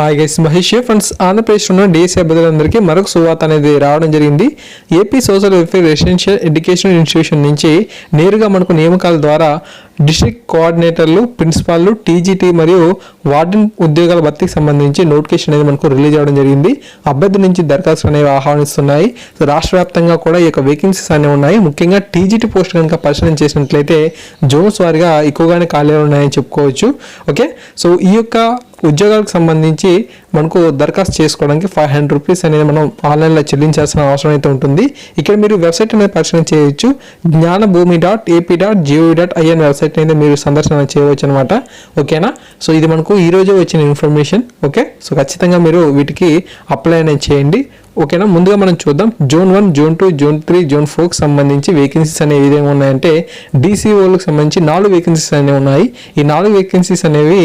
Hi guys Mahesh friends ఆంధ్రప్రదేశ్లో ఉన్న DSC అభ్యర్థులందరికీ మరొక సువార్త అనేది రావడం జరిగింది. AP social welfare residential education institution నుంచి నేరుగా మనకు నియామకాల ద్వారా డిస్ట్రిక్ట్ కోఆర్డినేటర్లు ప్రిన్సిపాల్లు టీజీటీ మరియు వార్డెన్ ఉద్యోగాల భర్తీకి సంబంధించి నోటిఫికేషన్ అనేది మనకు రిలీజ్ అవ్వడం జరిగింది. అభ్యర్థి నుంచి దరఖాస్తులు అనేవి ఆహ్వానిస్తున్నాయి. సో రాష్ట్ర వ్యాప్తంగా కూడా ఈ యొక్క వేకెన్సీస్ అనేవి ఉన్నాయి. ముఖ్యంగా టీజీటీ పోస్ట్ కనుక పరిశీలన చేసినట్లయితే జోన్స్ వారిగా ఎక్కువగానే ఖాళీలు ఉన్నాయని చెప్పుకోవచ్చు. ఓకే సో ఈ యొక్క ఉద్యోగాలకు సంబంధించి మనకు దరఖాస్తు చేసుకోవడానికి ఫైవ్ హండ్రెడ్ రూపీస్ అనేది మనం ఆన్లైన్లో చెల్లించాల్సిన అవసరం అయితే ఉంటుంది. ఇక్కడ మీరు వెబ్సైట్ అనేది పరిశీలన చేయొచ్చు. Jnanabhumi dot AP dot GOV dot IN website అనేది మీరు సందర్శన చేయవచ్చు అనమాట ఓకేనా? సో ఇది మనకు ఈ రోజే వచ్చిన ఇన్ఫర్మేషన్. ఓకే? సో ఖచ్చితంగా మీరు వీటికి అప్లై అనేది చేయండి. ఓకేనా? ముందుగా మనం చూద్దాం. Zone one zone two zone three zone ఫోర్కి సంబంధించి వేకెన్సీస్ అనేవి ఏమేమి ఉన్నాయంటే డీసీఓలకు సంబంధించి నాలుగు వేకెన్సీస్ అనేవి ఉన్నాయి. ఈ నాలుగు వేకెన్సీస్ అనేవి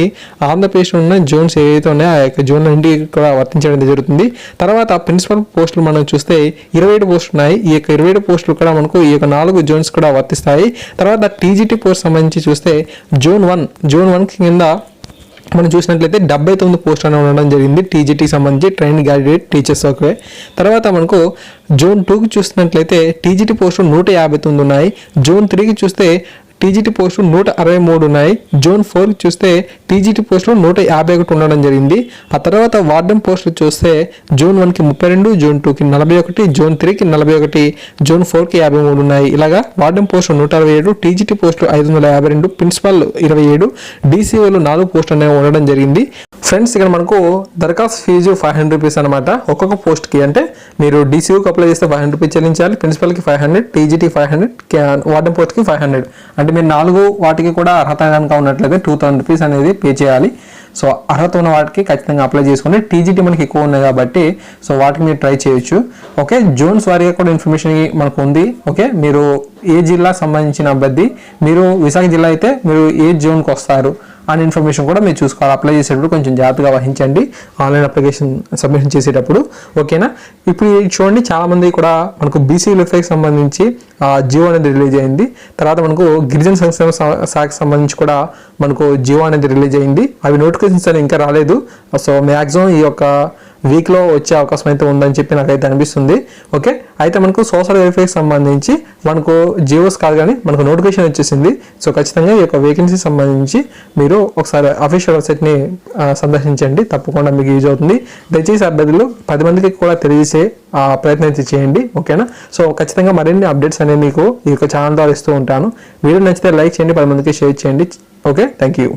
ఆంధ్రప్రదేశ్లో ఉన్న జోన్స్ ఏవైతే ఉన్నాయో ఆ యొక్క జోన్ నుండి కూడా వర్తించడం జరుగుతుంది. తర్వాత ప్రిన్సిపల్ పోస్టులు మనం చూస్తే ఇరవై ఏడు పోస్టులు ఉన్నాయి. ఈ యొక్క ఇరవై ఏడు పోస్టులు కూడా మనకు ఈ యొక్క నాలుగు జోన్స్ కూడా వర్తిస్తాయి. తర్వాత టీజీటీ పోస్ట్ సంబంధించి చూస్తే జోన్ వన్ జోన్ వన్ కింద మనం చూసినట్లయితే డెబ్బై తొమ్మిది పోస్ట్ అని ఉండడం జరిగింది. టీజీటీకి సంబంధించి ట్రైన్ గ్రాడ్యుయేట్ టీచర్స్ ఓకే. తర్వాత మనకు జోన్ టూకి చూసినట్లయితే టీజీటీ పోస్టులు నూట యాభై తొమ్మిది ఉన్నాయి. జోన్ త్రీకి చూస్తే టీజీటీ పోస్టులు నూట అరవై మూడు ఉన్నాయి. జోన్ ఫోర్ చూస్తే టీజీటీ పోస్టులు నూట యాభై ఒకటి ఉండడం జరిగింది. ఆ తర్వాత వార్డెన్ పోస్టులు చూస్తే జోన్ వన్కి ముప్పై రెండు జోన్ టూకి నలభై ఒకటి జోన్ త్రీకి నలభై ఒకటి జోన్ ఫోర్కి యాభై మూడు ఉన్నాయి. ఇలాగా వార్డెన్ పోస్టులు నూట అరవై ఏడు టీజీటీ పోస్టులు ఐదు వందల యాభై రెండు ప్రిన్సిపల్ ఇరవై ఏడు డీసీఓలు నాలుగు పోస్టులు అనేవి ఉండడం జరిగింది. ఫ్రెండ్స్ ఇక్కడ మనకు దరఖాస్తు ఫీజు ఫైవ్ హండ్రెడ్ రూపీస్ అనమాట ఒక్కొక్క పోస్ట్కి అంటే మీరు డీసీఓకి అప్లై చేస్తే ఫైవ్ హండ్రెడ్ రూపీస్ చెల్లించాలి ప్రిన్సిపల్కి five hundred TGT five hundred warden పోస్ట్కి ఫైవ్ హండ్రెడ్. అంటే మీరు నాలుగు వాటికి కూడా అర్హత కనుక ఉన్నట్లయితే టూ థౌసండ్ రూపీస్ అనేది పే చేయాలి. సో అర్హత ఉన్న వాటికి ఖచ్చితంగా అప్లై చేసుకుని టీజీటీ మనకి ఎక్కువ ఉన్నాయి కాబట్టి సో వాటికి మీరు ట్రై చేయొచ్చు. ఓకే జోన్స్ వారిగా కూడా ఇన్ఫర్మేషన్ మనకు ఉంది. ఓకే మీరు ఏ జిల్లా సంబంధించిన అభ్యర్థి మీరు విశాఖ జిల్లా అయితే మీరు ఏ జోన్కి వస్తారు? అనే ఇన్ఫర్మేషన్ కూడా మీరు చూసుకోవాలి. అప్లై చేసేటప్పుడు కొంచెం జాగ్రత్తగా వహించండి. ఆన్లైన్ అప్లికేషన్ సబ్మిషన్ చేసేటప్పుడు. ఓకేనా ఇప్పుడు చూడండి చాలామంది కూడా మనకు బీసీ వెల్ఫేర్కి సంబంధించి జియో అనేది రిలీజ్ అయింది. తర్వాత మనకు గిరిజన సంక్షేమ శాఖకి సంబంధించి కూడా మనకు జియో అనేది రిలీజ్ అయింది. అవి నోటిఫికేషన్స్ అనేవి ఇంకా రాలేదు. సో మ్యాక్సిమం ఈ యొక్క వీక్లో వచ్చే అవకాశం అయితే ఉందని చెప్పి నాకైతే అనిపిస్తుంది. ఓకే? అయితే మనకు సోషల్ వెల్ఫేర్కి సంబంధించి మనకు జియోస్ కాదు కానీ మనకు నోటిఫికేషన్ వచ్చేసింది. సో ఖచ్చితంగా ఈ యొక్క వేకెన్సీ సంబంధించి మీరు ఒకసారి అఫీషియల్ వెబ్సైట్ని సందర్శించండి. తప్పకుండా మీకు యూజ్ అవుతుంది. దయచేసి అభ్యర్థులు పది మందికి కూడా తెలియజేసే ప్రయత్నం అయితే చేయండి. ఓకేనా? సో ఖచ్చితంగా మరిన్ని అప్డేట్స్ అనేవి మీకు ఈ యొక్క ఛానల్ ద్వారా ఇస్తూ ఉంటాను. వీడియో నచ్చితే లైక్ చేయండి పది మందికి షేర్ చేయండి. ఓకే? Thank you